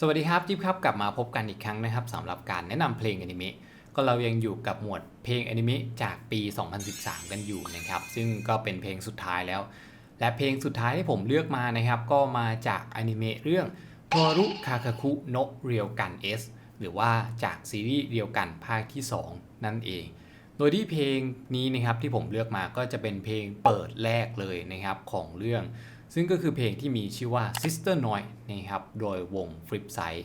สวัสดีครับจิ๊บครับกลับมาพบกันอีกครั้งนะครับสำหรับการแนะนำเพลงอนิเมะก็เรายังอยู่กับหมวดเพลงอนิเมะจากปี 2013 กันอยู่นะครับ ซึ่งก็เป็นเพลงสุดท้ายแล้ว และเพลงสุดท้ายที่ผมเลือกมานะครับ ก็มาจากอนิเมะเรื่องโทรุคาคาคุโนะเรียวกันเอสหรือว่าจากซีรีส์เรียวกันภาคที่ 2 นั่นเอง โดยที่เพลงนี้นะครับที่ผมเลือกมาก็จะเป็นเพลงเปิดแรกเลยนะครับของเรื่อง ซึ่งก็คือเพลงที่มีชื่อว่า Sister n o i นะครับโดยวง Flip Side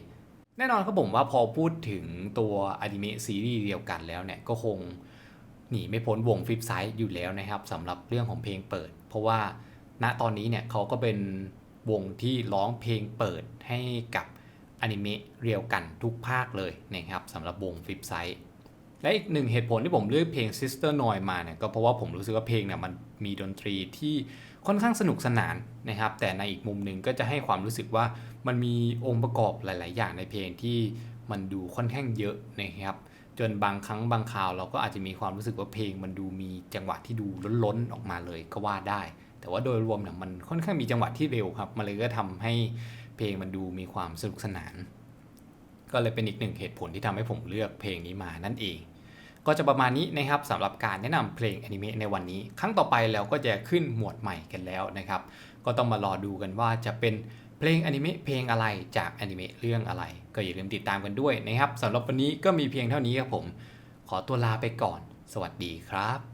แน่นอนครับผมว่าพอพูดถึงตัวอนิเมะซีรีส์เดียวกันแล้วเนี่ยก็คงหนีไม่พ้นวง Flip Side อยู่แล้วนะครับสำหรับเรื่องของเพลงเปิด เพราะว่าณตอนนี้เนี่ยเขาก็เป็นวงที่ร้องเพลงเปิดให้กับอนิเมะเรียวกันทุกภาคเลยนะครับสำหรับวง Flip Side และอีกหนึ่งเหตุผลที่ผมเลือกเพลง Sister Noi มาเนี่ยก็เพราะว่าผมรู้สึกว่าเพลงเนี่ยมันมีดนตรีที่ค่อนข้างสนุกสนานนะครับ แต่ในอีกมุมหนึ่งก็จะให้ความรู้สึกว่ามันมีองค์ประกอบหลาย ๆ อย่างในเพลงที่มันดูค่อนข้างเยอะนะครับ จนบางครั้งบางคราวเราก็อาจจะมีความรู้สึกว่าเพลง มันดูมีจังหวะที่ดูล้นๆออกมาเลยก็ว่าได้ แต่ว่าโดยรวมเนี่ยมันค่อนข้างมีจังหวะที่เร็วครับ มันเลยก็ทำให้เพลงมันดูมีความสนุกสนาน ก็เลยเป็นอีกหนึ่งเหตุผลที่ทำให้ผมเลือกเพลงนี้มานั่นเอง ก็จะประมาณนี้นะครับสำหรับการแนะนำเพลงอนิเมะในวันนี้ ครั้งต่อไปเราก็จะขึ้นหมวดใหม่กันแล้วนะครับ ก็ต้องมารอดูกันว่าจะเป็นเพลงอนิเมะเพลงอะไรจากอนิเมะเรื่องอะไร ก็อย่าลืมติดตามกันด้วยนะครับสำหรับวันนี้ก็มีเพียงเท่านี้ครับผม ขอตัวลาไปก่อน สวัสดีครับ